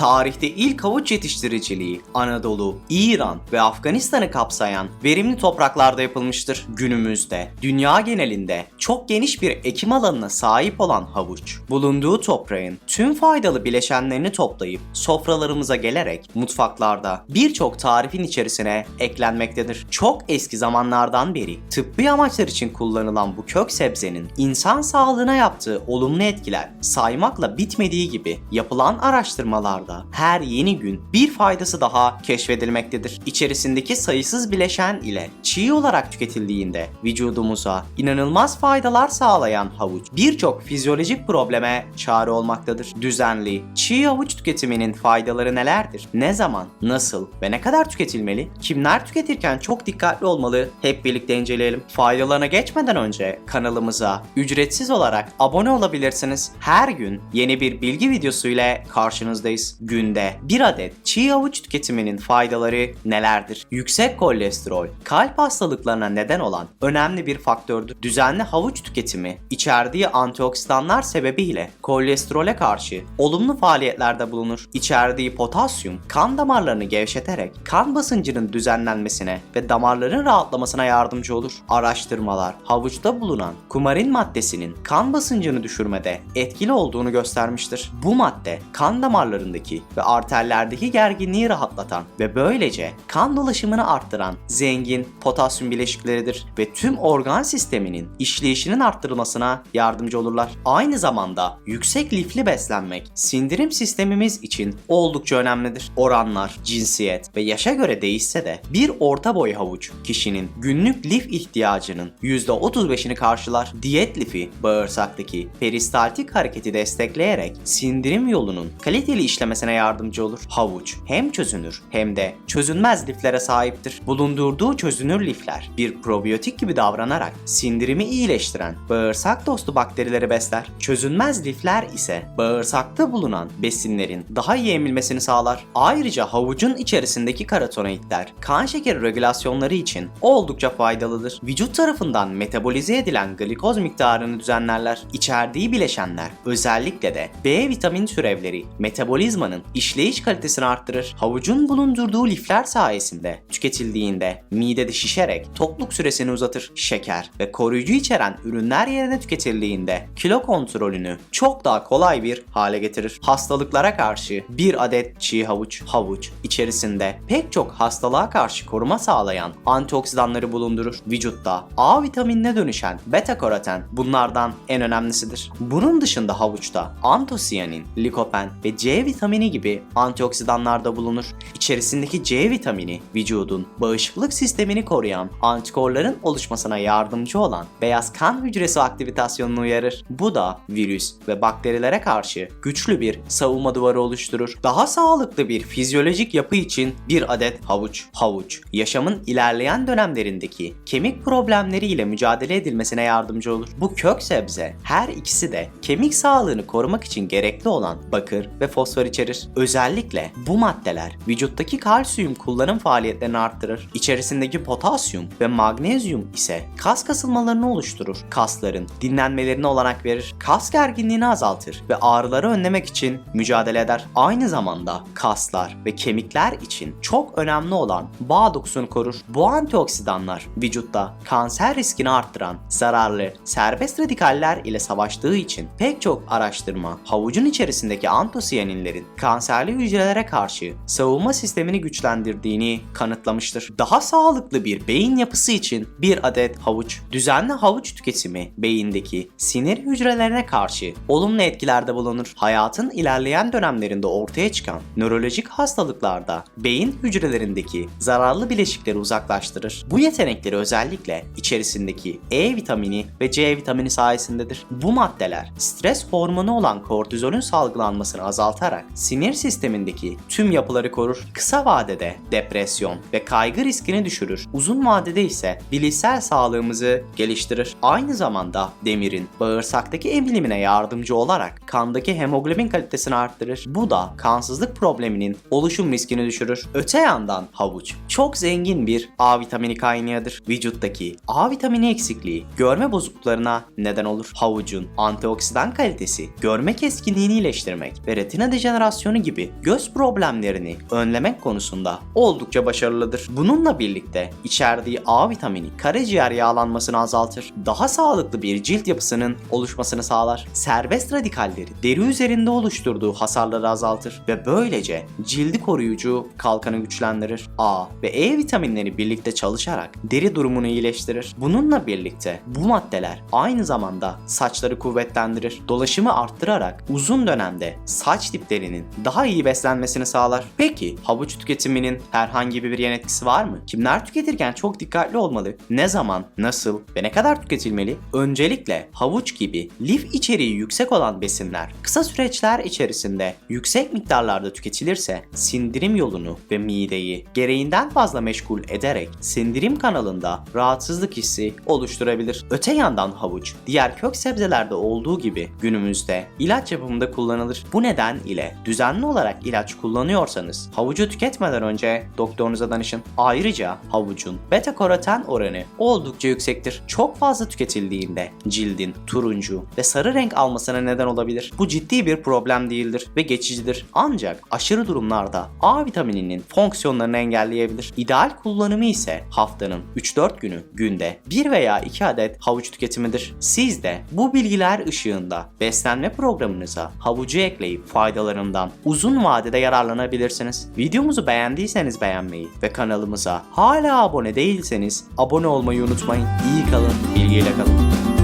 Tarihte ilk havuç yetiştiriciliği Anadolu, İran ve Afganistan'ı kapsayan verimli topraklarda yapılmıştır. Günümüzde dünya genelinde çok geniş bir ekim alanına sahip olan havuç, bulunduğu toprağın tüm faydalı bileşenlerini toplayıp sofralarımıza gelerek mutfaklarda birçok tarifin içerisine eklenmektedir. Çok eski zamanlardan beri tıbbi amaçlar için kullanılan bu kök sebzenin insan sağlığına yaptığı olumlu etkiler saymakla bitmediği gibi yapılan araştırmalarda her yeni gün bir faydası daha keşfedilmektedir. İçerisindeki sayısız bileşen ile çiğ olarak tüketildiğinde vücudumuza inanılmaz faydalar sağlayan havuç birçok fizyolojik probleme çare olmaktadır. Düzenli, çiğ havuç tüketiminin faydaları nelerdir? Ne zaman, nasıl ve ne kadar tüketilmeli? Kimler tüketirken çok dikkatli olmalı? Hep birlikte inceleyelim. Faydalarına geçmeden önce kanalımıza ücretsiz olarak abone olabilirsiniz. Her gün yeni bir bilgi videosu ile karşınızdayız. Günde bir adet çiğ havuç tüketiminin faydaları nelerdir? Yüksek kolesterol, kalp hastalıklarına neden olan önemli bir faktördür. Düzenli havuç tüketimi içerdiği antioksidanlar sebebiyle kolesterole karşı olumlu faaliyetlerde bulunur. İçerdiği potasyum kan damarlarını gevşeterek kan basıncının düzenlenmesine ve damarların rahatlamasına yardımcı olur. Araştırmalar havuçta bulunan kumarin maddesinin kan basıncını düşürmede etkili olduğunu göstermiştir. Bu madde kan damarlarındaki ve arterlerdeki gerginliği rahatlatan ve böylece kan dolaşımını arttıran zengin potasyum bileşikleridir ve tüm organ sisteminin işleyişinin arttırılmasına yardımcı olurlar. Aynı zamanda yüksek lifli beslenmek sindirim sistemimiz için oldukça önemlidir. Oranlar, cinsiyet ve yaşa göre değişse de bir orta boy havuç kişinin günlük lif ihtiyacının %35'ini karşılar. Diyet lifi bağırsaktaki peristaltik hareketi destekleyerek sindirim yolunun kaliteli işlemesine yardımcı olur. Havuç hem çözünür hem de çözünmez liflere sahiptir. Bulundurduğu çözünür lifler bir probiyotik gibi davranarak sindirimi iyileştiren bağırsak dostu bakterileri besler. Çözünmez lifler ise bağırsakta bulunan besinlerin daha iyi emilmesini sağlar. Ayrıca havucun içerisindeki karotenoidler kan şekeri regülasyonları için oldukça faydalıdır. Vücut tarafından metabolize edilen glikoz miktarını düzenlerler. İçerdiği bileşenler özellikle de B vitamin türevleri metabolizmanın işleyiş kalitesini arttırır. Havucun bulundurduğu lifler sayesinde tüketildiğinde midede şişerek tokluk süresini uzatır. Şeker ve koruyucu içeren ürünler yerine tüketildiğinde kilo kontrolünü çok daha kolay bir hale getirir. Hastalıklara karşı bir adet çiğ havuç, havuç içerisinde pek çok hastalığa karşı koruma sağlayan antioksidanları bulundurur. Vücutta A vitaminine dönüşen beta karoten bunlardan en önemlisidir. Bunun dışında havuçta antosiyanin, likopen ve C vitamini gibi antioksidanlar da bulunur. İçerisindeki C vitamini vücudun bağışıklık sistemini koruyan antikorların oluşmasına yardımcı olan beyaz kan hücresi aktivitasyonunu uyarır. Bu da virüs ve bakterilere karşı güçlü bir savunma duvarı oluşturur. Daha sağlıklı bir fizyolojik yapı için bir adet havuç. Havuç, yaşamın ilerleyen dönemlerindeki kemik problemleriyle mücadele edilmesine yardımcı olur. Bu kök sebze her ikisi de kemik sağlığını korumak için gerekli olan bakır ve fosfor içerir. Özellikle bu maddeler vücuttaki kalsiyum kullanım faaliyetlerini arttırır. İçerisindeki potasyum ve magnezyum ise kas kasılmalarını oluşturur. Kasların dinlenmelerine olanak verir. Kas gerginliğini azaltır ve ağrıları önlemek için mücadele eder. Aynı zamanda kaslar ve kemikler için çok önemli olan bağ dokusunu korur. Bu antioksidanlar vücutta kanser riskini arttıran zararlı serbest radikaller ile savaştığı için pek çok araştırma havucun içerisindeki antosiyaninlerin kanserli hücrelere karşı savunma sistemini güçlendirdiğini kanıtlamıştır. Daha sağlıklı bir beyin yapısı için bir adet havuç. Düzenli havuç tüketimi beyindeki sinir hücrelerine karşı olumlu etkilerde bulunur. Hayatın ilerleyen dönemlerinde ortaya çıkan nörolojik hastalıklarda beyin hücrelerindeki zararlı bileşikleri uzaklaştırır. Bu yetenekleri özellikle içerisindeki E vitamini ve C vitamini sayesindedir. Bu maddeler stres hormonu olan kortizolün salgılanmasını azaltarak sinir sistemindeki tüm yapıları korur. Kısa vadede depresyon ve kaygı riskini düşürür. Uzun vadede ise bilişsel sağlığımızı geliştirir. Aynı zamanda demirin bağırsaktaki emilimine yardımcı olarak kandaki hemoglobin kalitesini arttırır. Bu da kansızlık probleminin oluşum riskini düşürür. Öte yandan havuç çok zengin bir A vitamini kaynağıdır. Vücuttaki A vitamini eksikliği görme bozukluklarına neden olur. Havucun antioksidan kalitesi görme keskinliğini iyileştirmek ve retina dejenerasyonu operasyonu gibi göz problemlerini önlemek konusunda oldukça başarılıdır. Bununla birlikte içerdiği A vitamini karaciğer yağlanmasını azaltır. Daha sağlıklı bir cilt yapısının oluşmasını sağlar. Serbest radikalleri deri üzerinde oluşturduğu hasarları azaltır ve böylece cildi koruyucu kalkanı güçlendirir. A ve E vitaminleri birlikte çalışarak deri durumunu iyileştirir. Bununla birlikte bu maddeler aynı zamanda saçları kuvvetlendirir. Dolaşımı arttırarak uzun dönemde saç diplerinin daha iyi beslenmesini sağlar. Peki havuç tüketiminin herhangi bir yan etkisi var mı? Kimler tüketirken çok dikkatli olmalı? Ne zaman, nasıl ve ne kadar tüketilmeli? Öncelikle havuç gibi lif içeriği yüksek olan besinler kısa süreçler içerisinde yüksek miktarlarda tüketilirse sindirim yolunu ve mideyi gereğinden fazla meşgul ederek sindirim kanalında rahatsızlık hissi oluşturabilir. Öte yandan havuç diğer kök sebzelerde olduğu gibi günümüzde ilaç yapımında kullanılır. Bu neden ile düzenli olarak ilaç kullanıyorsanız havucu tüketmeden önce doktorunuza danışın. Ayrıca havucun beta karoten oranı oldukça yüksektir. Çok fazla tüketildiğinde cildin turuncu ve sarı renk almasına neden olabilir. Bu ciddi bir problem değildir ve geçicidir. Ancak aşırı durumlarda A vitamininin fonksiyonlarını engelleyebilir. İdeal kullanımı ise haftanın 3-4 günü günde 1 veya 2 adet havuç tüketimidir. Siz de bu bilgiler ışığında beslenme programınıza havucu ekleyip faydalarından uzun vadede yararlanabilirsiniz. Videomuzu beğendiyseniz beğenmeyi ve kanalımıza hala abone değilseniz abone olmayı unutmayın. İyi kalın, bilgiyle kalın.